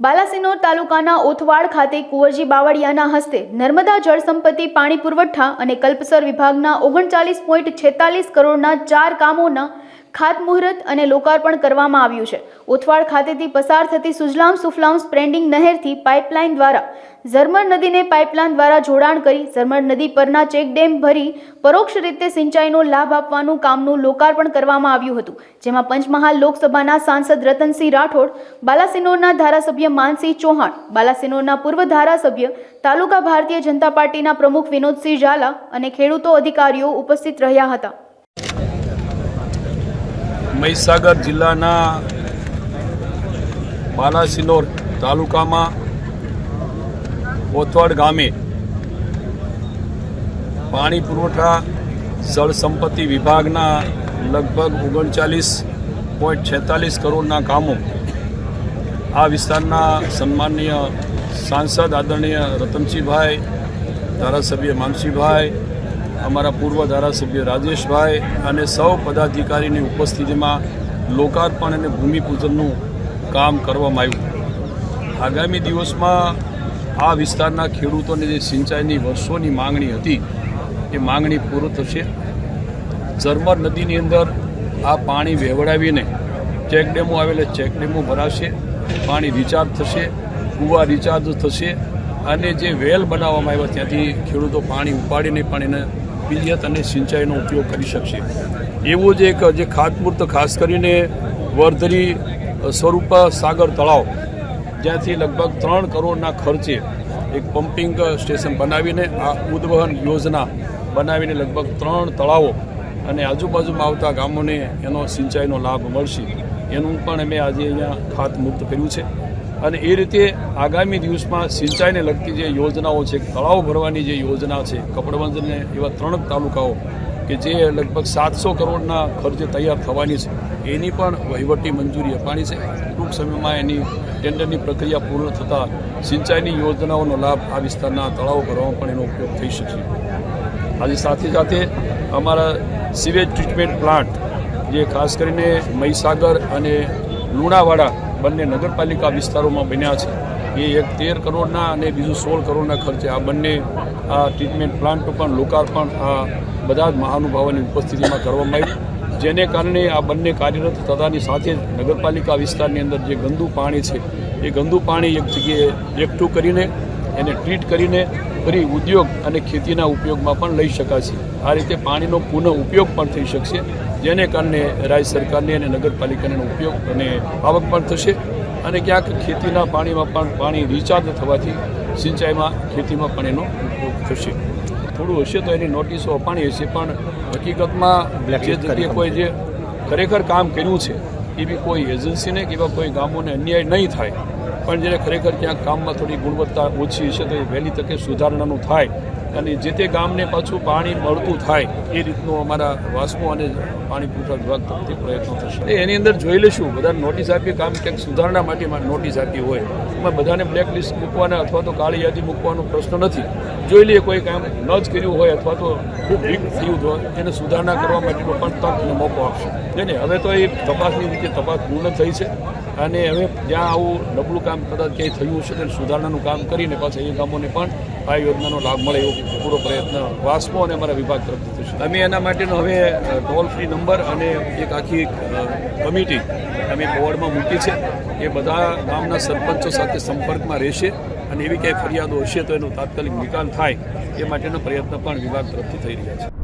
બાલાસિનોર તાલુકાના ઓથવાડ ખાતે કુંવરજી બાવળિયાના હસ્તે નર્મદા જળ સંપત્તિ, પાણી પુરવઠા અને કલ્પસર વિભાગના ઓગણચાલીસ પોઈન્ટ છેતાલીસ કરોડના ચાર કામોના ખાતમુહૂર્ત અને લોકાર્પણ કરવામાં આવ્યું છે. ઓથવાડ ખાતેથી પસાર થતી સુજલામ સુફલામ સ્પ્રેન્ડિંગ નહેરથી પાઇપલાઇન દ્વારા ઝરમર નદીને પાઇપલાઇન દ્વારા જોડાણ કરી ઝરમર નદી પરના ચેકડેમ ભરી પરોક્ષ રીતે સિંચાઈનો લાભ આપવાનું કામનું લોકાર્પણ કરવામાં આવ્યું હતું. જેમાં પંચમહાલ લોકસભાના સાંસદ રતનસિંહ રાઠોડ, બાલાસિનોરના ધારાસભ્ય માનસિંહ ચૌહાણ, બાલાસિનોરના પૂર્વ ધારાસભ્ય તાલુકા ભારતીય જનતા પાર્ટીના પ્રમુખ વિનોદસિંહ ઝાલા અને ખેડૂતો અધિકારીઓ ઉપસ્થિત રહ્યા હતા. મહીસાગર જિલ્લાના બાલાસિનોર તાલુકામાં કોથવાડ ગામે પાણી પુરવઠા, જળ સંપત્તિ વિભાગના લગભગ ઓગણચાલીસ પોઈન્ટ છેતાલીસ કરોડના કામો આ વિસ્તારના સન્માનીય સાંસદ આદરણીય રતનસિંહભાઈ, ધારાસભ્ય માનસીભાઈ અમારા પૂર્વ ધારાસભ્ય રાજેશભાઈ અને સૌ પદાધિકારીની ઉપસ્થિતિમાં લોકાર્પણ અને ભૂમિપૂજનનું કામ કરવામાં આવ્યું. આગામી દિવસમાં આ વિસ્તારના ખેડૂતોને જે સિંચાઈની વર્ષોની માંગણી હતી, એ માંગણી પૂરું થશે. ઝરમર નદીની અંદર આ પાણી વહેવડાવીને ચેકડેમો આવેલા ચેકડેમો ભરાશે, પાણી રિચાર્જ થશે, કૂવા રિચાર્જ થશે અને જે વેલ બનાવવામાં આવ્યા ત્યાંથી ખેડૂતો પાણી ઉપાડીને પણ એને પિલિયત અને સિંચાઈનો ઉપયોગ કરી શકશે. એવું જ એક, જે ખાતમૂર્ત ખાસ કરીને વર્ધરી સ્વરૂપ સાગર તળાવ, જ્યાંથી લગભગ ત્રણ કરોડના ખર્ચે એક પમ્પિંગ સ્ટેશન બનાવીને આ ઉદ્વહન યોજના બનાવીને લગભગ ત્રણ તળાવો અને આજુબાજુમાં આવતા ગામોને એનો સિંચાઈનો લાભ મળશે. એનું પણ અમે આજે અહીંયા ખાતમુક્ત કર્યું છે. અને એ રીતે આગામી દિવસમાં સિંચાઈને લગતી જે યોજનાઓ છે, તળાવ ભરવાની જે યોજના છે, કપડવંજને એવા ત્રણ તાલુકાઓ કે જે લગભગ સાતસો કરોડના ખર્ચે તૈયાર થવાની છે, એની પણ વહીવટી મંજૂરી અપાણી છે. ટૂંક સમયમાં એની ટેન્ડરની પ્રક્રિયા પૂર્ણ થતાં સિંચાઈની યોજનાઓનો લાભ આ વિસ્તારના તળાવો ભરવામાં પણ એનો ઉપયોગ થઈ શકશે. આજે સાથે સાથે અમારા સિવેજ ટ્રીટમેન્ટ પ્લાન્ટ જે ખાસ કરીને મહીસાગર અને લુણાવાડા બંને નગરપાલિકા વિસ્તારોમાં બન્યા છે. એ એક તેર કરોડના અને બીજું સોળ કરોડના ખર્ચે આ બંને આ ટ્રીટમેન્ટ પ્લાન્ટ પણ લોકાર્પણ આ બધા જ મહાનુભાવોની ઉપસ્થિતિમાં કરવામાં આવ્યું. જેને કારણે આ બંને કાર્યરત થતાની સાથે જ નગરપાલિકા વિસ્તારની અંદર જે ગંદુ પાણી છે, એ ગંદુ પાણી એક જગ્યાએ એકઠું કરીને એને ટ્રીટ કરીને ફરી ઉદ્યોગ અને ખેતીના ઉપયોગમાં પણ લઈ શકાશે. આ રીતે પાણીનો પુનઃ ઉપયોગ પણ થઈ શકશે જેને કારણે રાજ્ય સરકારને અને નગરપાલિકાનો ઉપયોગ અને આવક પણ થશે અને ક્યાંક ખેતીના પાણીમાં પણ પાણી રિચાર્જ થવાથી સિંચાઈમાં ખેતીમાં પણ એનો ઉપયોગ થશે. થોડું હશે તો એની નોટિસો અપાણી હશે પણ હકીકતમાં જે જગ્યાએ કોઈ જે ખરેખર કામ કર્યું છે એવી કોઈ એજન્સીને કે એવા કોઈ ગામોને અન્યાય નહીં થાય. પણ જ્યારે ખરેખર ક્યાંક કામમાં થોડી ગુણવત્તા ઓછી હશે તો એ વહેલી તકે સુધારણાનું થાય. અને જે તે ગામને પાછું પાણી મળતું થાય, એ રીતનું અમારા વાસ્મો અને પાણી પુરવઠા વિભાગ તરફથી પ્રયત્નો થશે. એની અંદર જોઈ લઈશું, બધા નોટિસ આપી, કામ ક્યાંક સુધારણા માટે નોટિસ આપી હોય. એમાં બધાને બ્લેક લિસ્ટ મૂકવાના અથવા તો કાળી યાદી મૂકવાનો પ્રશ્ન નથી. જોઈ લઈએ કોઈ કામ ન જ કર્યું હોય અથવા તો ખૂબ વીક થયું હોય, એને સુધારણા કરવા માટેનો પણ તક અને મોકો આપશે. જેને હવે તો એ તપાસની રીતે તપાસ પૂર્ણ થઈ છે અને હવે જ્યાં આવું નબળું કામ કદાચ ક્યાંય થયું છે તેને સુધારણાનું કામ કરીને પાછા એ ગામોને પણ આ યોજનાનો લાભ મળે એવો પૂરો પ્રયત્ન વાસ્મો અને અમારા વિભાગ તરફથી થશે. અમે એના માટેનો હવે ટોલ ફ્રી નંબર અને એક આખી કમિટી અમે બોર્ડમાં મૂકી છે એ બધા ગામના સરપંચો સાથે સંપર્કમાં રહેશે અને એવી ક્યાંય ફરિયાદો હશે તો એનો તાત્કાલિક નિકાલ થાય એ માટેનો પ્રયત્ન પણ વિભાગ તરફથી થઈ રહ્યા છે.